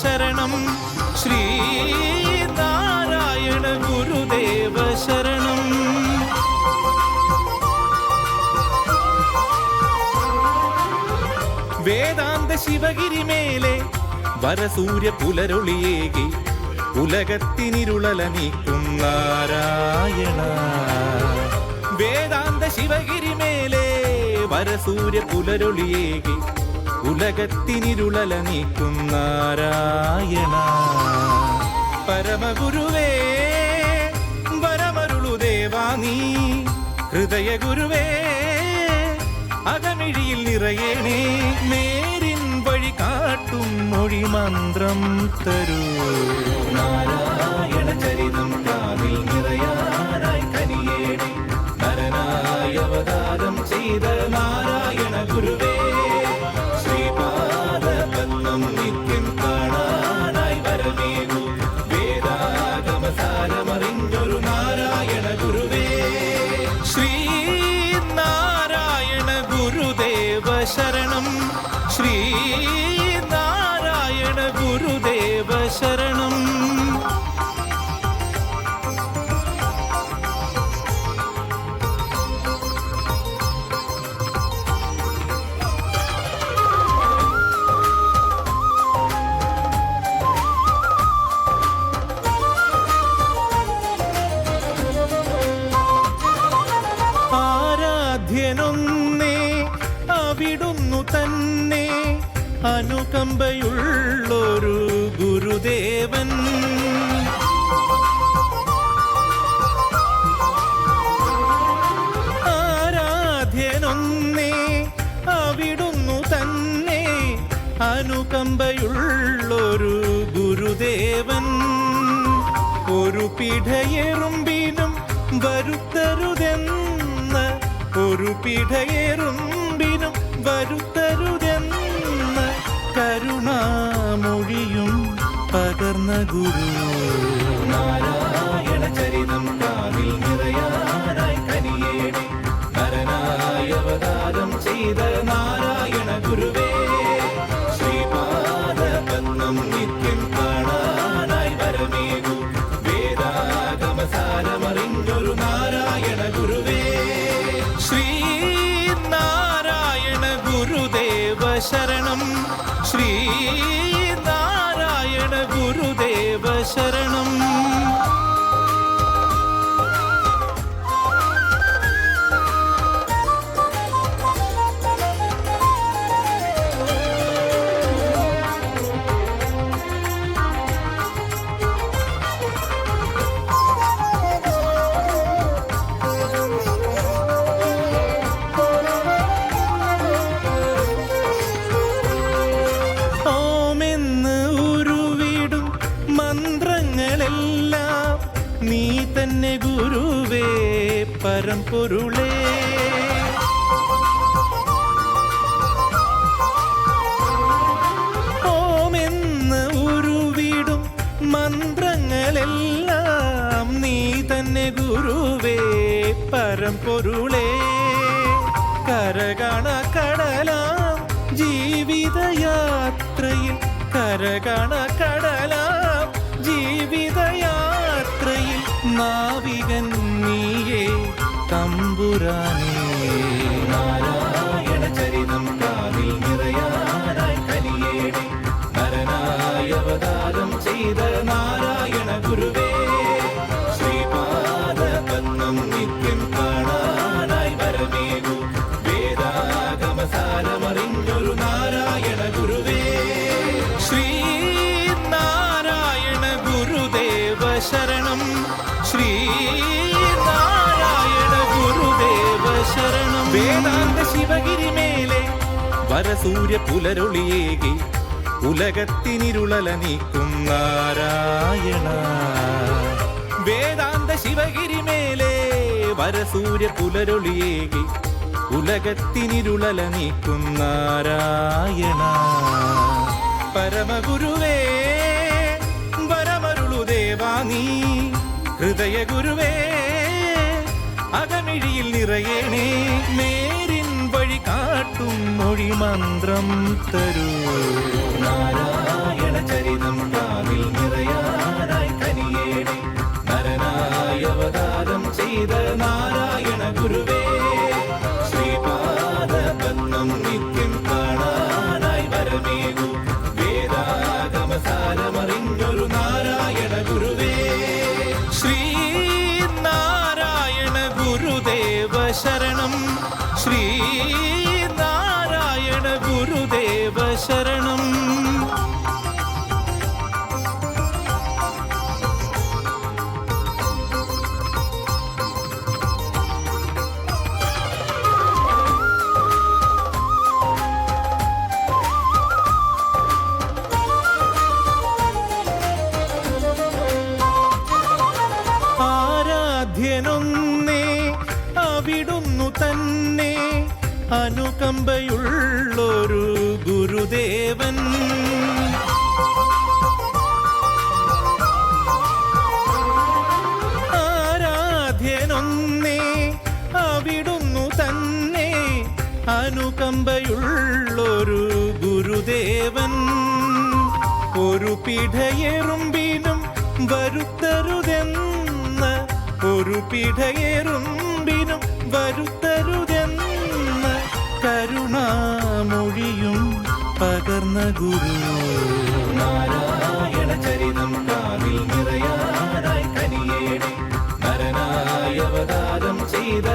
ശരണം. ശ്രീ നാരായണ ഗുരുദേവ ശരണം. വേദാന്ത ശിവഗിരിമേലെ വരസൂര്യ പുലരൊളിയേകി ഉലകത്തിനിരുളല നീക്കും നാരായണ. വേദാന്ത ശിവഗിരി മേലെ വരസൂര്യ പുലരൊളിയേകി ഉലകത്തിനിരുളല നീക്കുന്നാരായണ പരമഗുരുവേ വരമരുളു ദേവാ നീ. ഹൃദയ ഗുരുവേ അകമിഴിയിൽ നിറയേണേ. മേരിൻ വഴി കാട്ടും മൊഴി മന്ത്രം തരൂ. നാരായണ ചരിതം ആരാധ്യനൊന്നേ അവിടുന്നു തന്നെ അനുകമ്പയുള്ളൊരു ഗുരുദേവൻ. ആരാധ്യനൊന്നേ അവിടുന്നു തന്നെ അനുകമ്പയുള്ളൊരു ഗുരുദേവൻ. ഒരു പിടയെറുമ്പിനും വരുത്തരുതെന്ന് ഒരു പിടയേറുമ്പിനും വരുത്തരുതെന്ന് കരുണാമൊഴിയും പകർന്ന ഗുരു. നാരായണ ചരിതം കാതിൽ നിറയാനായി കനിയേടി നരനായ അവതാരം ചെയ്ത നാരായണ ശരണം. ശ്രീ നാരായണ ഗുരുദേവ ശരണം. പരമ്പൊരുളേ ഓമെന്ന് ഉരുവിടും മന്ത്രങ്ങളെല്ലാം നീ തന്നെ ഗുരുവേ പരം പൊരുളേ. കരകണ കടലാം ജീവിതയാത്രയിൽ കരകണ കടലാം ജീവിതയാത്രയിൽ നാവികൻ നീയേ. തമ്പുരാനേ. നാരായണ ചരിതം കാതിൽ നിറയാനായി കനിയേണേ നരനായ അവതാരം ചെയ്ത ഗുരുവേ ശ്രീപാദ നിത്യം കാണാനായി വരമേകൂ. ഗുരുദേവ വേദാന്ത ശിവഗിരി മേലെ വരസൂര്യ പുലരൊളിയേകി ഉലകത്തിനിരുളല നീക്കും നാരായണ. വേദാന്ത ശിവഗിരി മേലെ വരസൂര്യ പുലരൊളിയേകി ഉലകത്തിനിരുളല നീക്കും നാരായണ. പരമഗുരുവേ വരമരുളു ദേവാ നീ ഹൃദയ ഗുരുവേ അകമിഴിയിൽ നിറയേണേ. നേരിൻ വഴി കാട്ടും മൊഴി മന്ത്രം തരൂ. നാരായണ ചരിതം നാരായണ ഗുരുദേവ ശരണം. അനുകമ്പയുള്ളൊരു ഗുരുദേവൻ. ആരാധ്യനൊന്നേ അവിടുന്നു തന്നെ അനുകമ്പയുള്ളൊരു ഗുരുദേവൻ. ഒരു പിടയെറുമ്പിനും വരുത്തരുതെന്ന് ഒരു പിടയെറുമ്പിനും വരുത്തരുതെന്ന് കരുണാമൊഴിയും പകർന്ന ഗുരു. നാരായണ ചരിതം കാവിൽ നിറയാനായി കനിയേടി. നരനായ അവതാരം ചെയ്ത